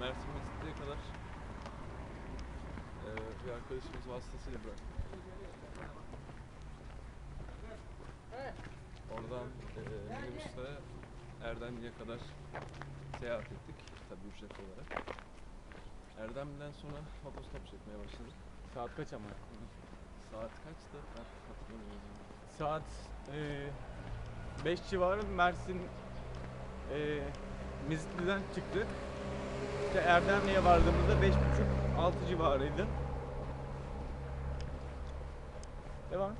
Bursa'ya kadar eee, bir arkadaşımız vasıtasıyla bıraktık. Oradan eee minibüsle Erdemli'ye kadar seyahat ettik. Tabii ücret olarak. Erdemli'den sonra otostop çekmeye başladık. Saat kaç ama? Saat kaçtı? Ben hatırlamıyorum. Saat 5 civarı Mersin e, Mizitli'den çıktık. İşte Erdemli'ye vardığımızda 5.30-6 civarıydı. Devam.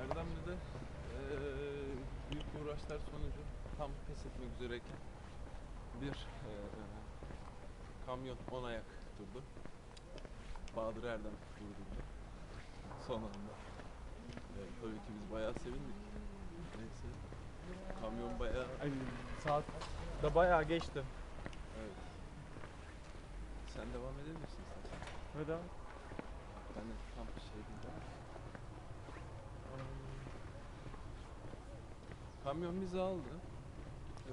Erdemli'de eee büyük uğraşlar sonucu tam pes etmek üzereyken bir eee, kamyon on ayak durdu. Bahadır Erdem durdurdu. Son anda. Eee, tabii ki biz bayağı sevindik. Neyse. Kamyon bayağı Ay, saat da bayağı geçti. Sen devam edebilirsin istersen. Ve devam. Ben de tam bir şey diyeceğim. Kamyon bizi aldı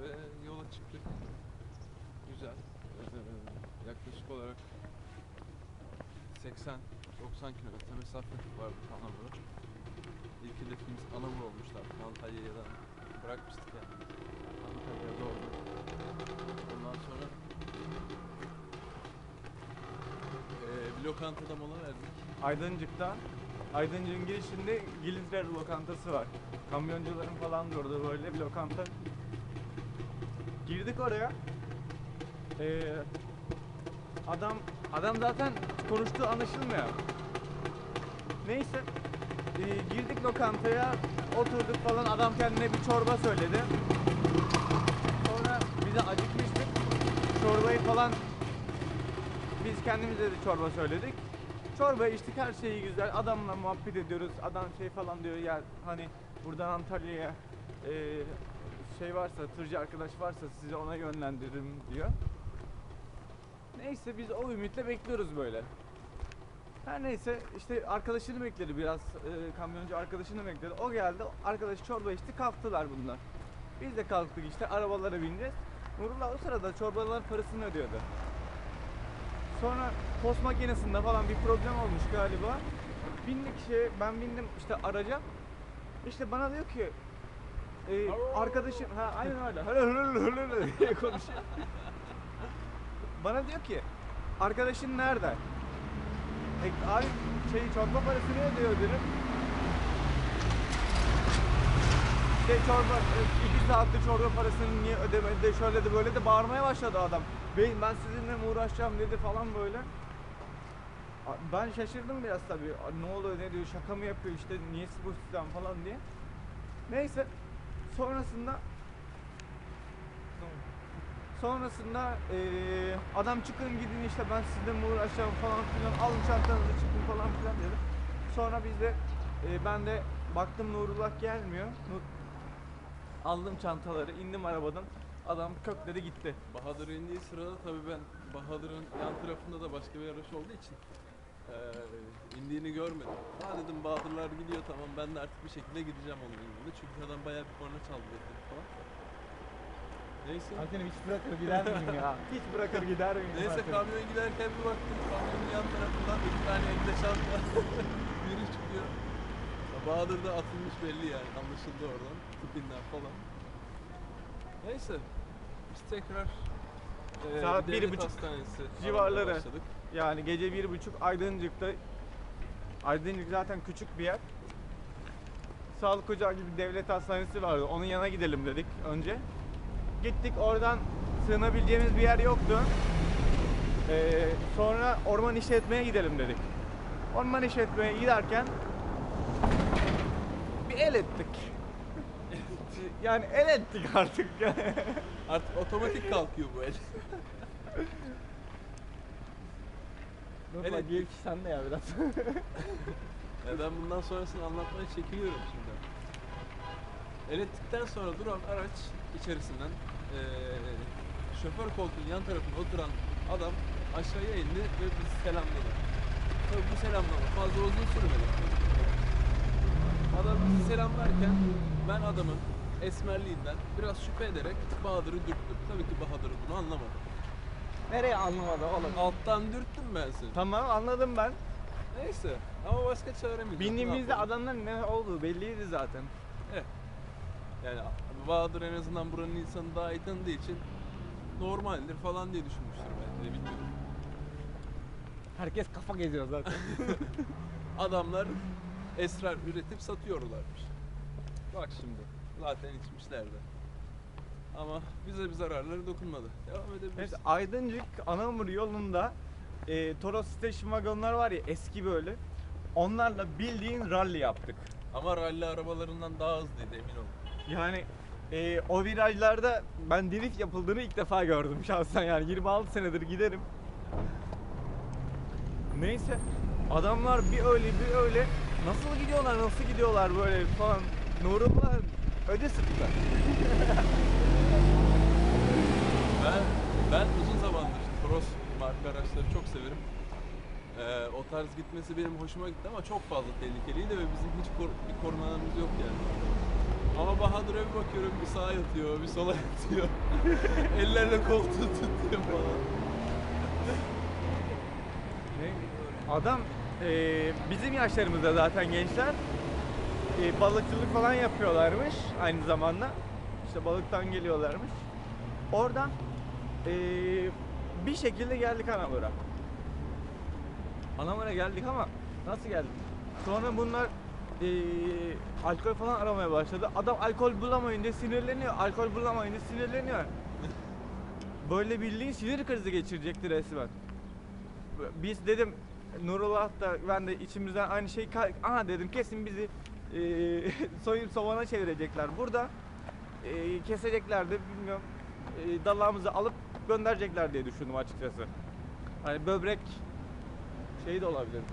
ve yola çıktık. Güzel. Ee, yaklaşık olarak 80-90 kilometre mesafe vardı Anamur'a. İlk hedefimiz Anamur olmuştu artık Antalya'dan bırakmıştık yani. Antalya'ya doğru. Ondan sonra ee, bir lokantada mola verdik. Aydıncık'ta Aydıncık'ın girişinde Gilizler lokantası var. Kamyoncuların falan da orada böyle bir lokanta. Girdik oraya. Ee, adam adam zaten konuştuğu anlaşılmıyor. Neyse ee, girdik lokantaya oturduk falan adam kendine bir çorba söyledi. Sonra bize acıkmıştık. Çorbayı falan biz kendimize de çorba söyledik. Çorba içtik her şeyi güzel. Adamla muhabbet ediyoruz. Adam şey falan diyor ya hani buradan Antalya'ya e, şey varsa tırcı arkadaş varsa sizi ona yönlendiririm diyor. Neyse biz o ümitle bekliyoruz böyle. Her neyse işte arkadaşını bekledi biraz e, kamyoncu arkadaşını bekledi. O geldi arkadaş çorba içti kalktılar bunlar. Biz de kalktık işte arabalara bineceğiz. Nurullah o sırada çorbaların parasını ödüyordu. Sonra post makinesinde falan bir problem olmuş galiba. Bindik şey, ben bindim işte araca. İşte bana diyor ki e, arkadaşın ha aynen öyle höle diye konuşuyor. bana diyor ki arkadaşın nerede? E, abi şey çorba parasını ödüyor dedim. Şey çorba, e, iki saatlik çorba parasını niye ödemedi de şöyle de böyle de bağırmaya başladı adam. Bey ben sizinle mi uğraşacağım dedi falan böyle. Ben şaşırdım biraz tabii. Ne oluyor ne diyor şaka mı yapıyor işte niye bu sistem falan diye. Neyse sonrasında Sonrasında eee, adam çıkın gidin işte ben sizle mi uğraşacağım falan filan alın çantanızı çıkın falan filan dedi. Sonra biz de eee, ben de baktım Nurullah gelmiyor. Aldım çantaları indim arabadan. Adam kökledi gitti. Bahadır indiği sırada tabii ben Bahadır'ın yan tarafında da başka bir araç olduğu için eee indiğini görmedim. Ha dedim Bahadırlar gidiyor tamam ben de artık bir şekilde gideceğim onun yanında. Çünkü adam bayağı bir korna çaldı dedi falan. Neyse. Hakan'ım hiç bırakır gider miyim ya? Hiç bırakır gider miyim? Neyse Hakan'ım? kamyon giderken bir baktım kamyonun yan tarafından iki tane elde çanta biri çıkıyor. Ya Bahadır da atılmış belli yani anlaşıldı oradan tipinden falan. Neyse biz tekrar eee, Saat bir devlet buçuk hastanesi civarları. aramaya başladık. Yani gece bir buçuk Aydıncık'ta Aydıncık zaten küçük bir yer. Sağlık ocağı gibi devlet hastanesi vardı. Onun yanına gidelim dedik önce. Gittik oradan sığınabileceğimiz bir yer yoktu. Ee, sonra orman işletmeye gidelim dedik. Orman işletmeye giderken bir el ettik. yani el ettik artık. Artık otomatik kalkıyor bu el. Nurullah Evet. gel sen de ya biraz. Ya ben bundan sonrasını anlatmaya çekiniyorum şimdi. El ettikten sonra duran araç içerisinden eee şoför koltuğunun yan tarafına oturan adam aşağıya indi ve bizi selamladı. Tabii bu selamlama fazla uzun sürmedi. Adam bizi selamlarken ben adamın esmerliğinden biraz şüphe ederek Bahadır'ı dürttüm. Tabii ki Bahadır bunu anlamadı. Nereye anlamadı oğlum? Alttan dürttüm ben seni. Tamam anladım ben. Neyse ama başka çaremiz yok. Ne Bindiğimizde yapalım? adamların ne olduğu belliydi zaten. Yani Bahadır en azından buranın insanı daha iyi tanıdığı için normaldir falan diye düşünmüştür belki de bilmiyorum. Herkes kafa geziyor zaten. Adamlar esrar üretip satıyorlarmış. Bak şimdi zaten içmişlerdi. Ama bize bir zararları dokunmadı. Devam edebiliriz. Neyse Aydıncık Anamur yolunda e, Toros Station wagonlar var ya eski böyle. Onlarla bildiğin rally yaptık. Ama ralli arabalarından daha hızlıydı emin ol. Yani e, o virajlarda ben drift yapıldığını ilk defa gördüm şahsen yani 26 senedir giderim. Neyse adamlar bir öyle bir öyle nasıl gidiyorlar nasıl gidiyorlar böyle falan Nurullah öde sıktı. Ben ben uzun zamandır Toros marka araçları çok severim. Ee, o tarz gitmesi benim hoşuma gitti ama çok fazla tehlikeliydi ve bizim hiç kor- bir korumalarımız yok yani. Ama Bahadır'a bir bakıyorum bir sağa yatıyor, bir sola yatıyor. Ellerle koltuğu tutuyor falan. Adam e, bizim yaşlarımızda zaten gençler e, balıkçılık falan yapıyorlarmış aynı zamanda. İşte balıktan geliyorlarmış. Oradan e, bir şekilde geldik Anamur'a. Anamur'a geldik ama nasıl geldik? Sonra bunlar e, alkol falan aramaya başladı. Adam alkol bulamayınca sinirleniyor. Alkol bulamayınca sinirleniyor. Böyle bildiğin sinir krizi geçirecekti resmen. Biz dedim Nurullah da ben de içimizden aynı şey aha dedim kesin bizi e, soyup sovana çevirecekler. Burada e, kesecekler de bilmiyorum e, dalağımızı alıp gönderecekler diye düşündüm açıkçası. Hani böbrek şey de olabilirdi.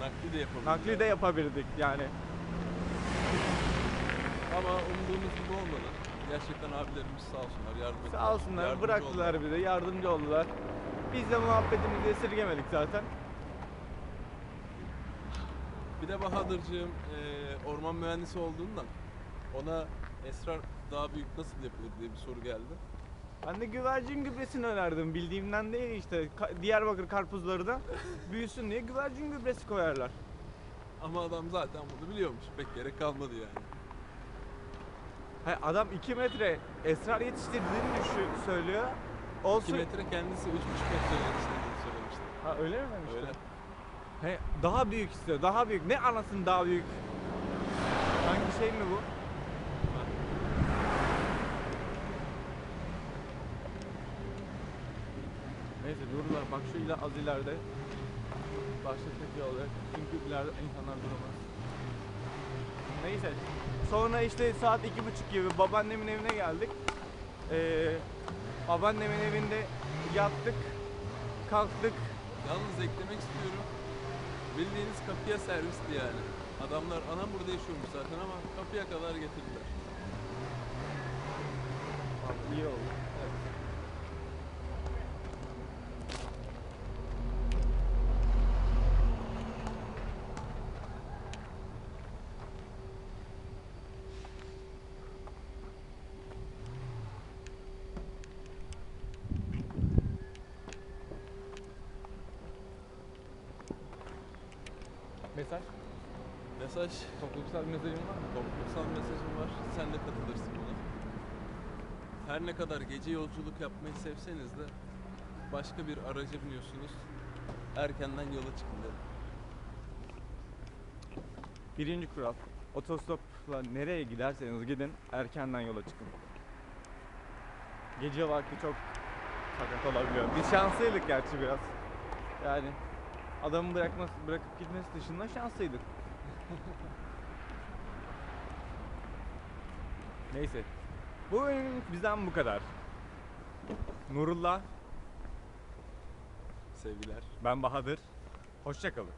Nakli de yapabilir. Nakli de yapabilirdik yani. Ama umduğumuz gibi olmadı. Gerçekten abilerimiz sağ olsunlar yardım ettiler. Sağ olsunlar yardımcı bıraktılar oldular. bize yardımcı oldular. Biz de muhabbetimizi esirgemedik zaten. Bir de Bahadır'cığım e, orman mühendisi olduğundan ona esrar daha büyük nasıl yapılır diye bir soru geldi. Ben de güvercin gübresini önerdim. Bildiğimden değil işte. Ka- Diyarbakır karpuzları da büyüsün diye güvercin gübresi koyarlar. Ama adam zaten bunu biliyormuş. Pek gerek kalmadı yani. Hayır, adam 2 metre esrar yetiştirdiğini düşün, söylüyor. Olsun. 2 metre kendisi 3,5 metre istediğini söylemişti. Ha öyle mi demişti? Öyle. He, daha büyük istiyor. Daha büyük. Ne anasını daha büyük? Hangi şey mi bu? Neyse dururlar. Bak şu ila az ileride. Başka tek yol yok. Çünkü ileride insanlar duramaz. Neyse. Sonra işte saat iki buçuk gibi babaannemin evine geldik. Ee, babaannemin evinde yattık. Kalktık. Yalnız eklemek istiyorum. Bildiğiniz kapıya servisti yani. Adamlar anam burada yaşıyormuş zaten ama kapıya kadar getirdiler. İyi oldu. Evet. Mesaj? Mesaj, Toplumsal mesajın var mı? toplumsal mesajım var. Sen de katılırsın buna. Her ne kadar gece yolculuk yapmayı sevseniz de başka bir araca biniyorsunuz. Erkenden yola çıkın dedim. Birinci kural. Otostopla nereye giderseniz gidin erkenden yola çıkın. Gece vakti çok sakat olabiliyor. Biz şanslıydık gerçi biraz. Yani adamı bırakması, bırakıp gitmesi dışında şanslıydık. Neyse. Bugün bizden bu kadar. Nurullah, Sevgiler. ben Bahadır. Hoşçakalın.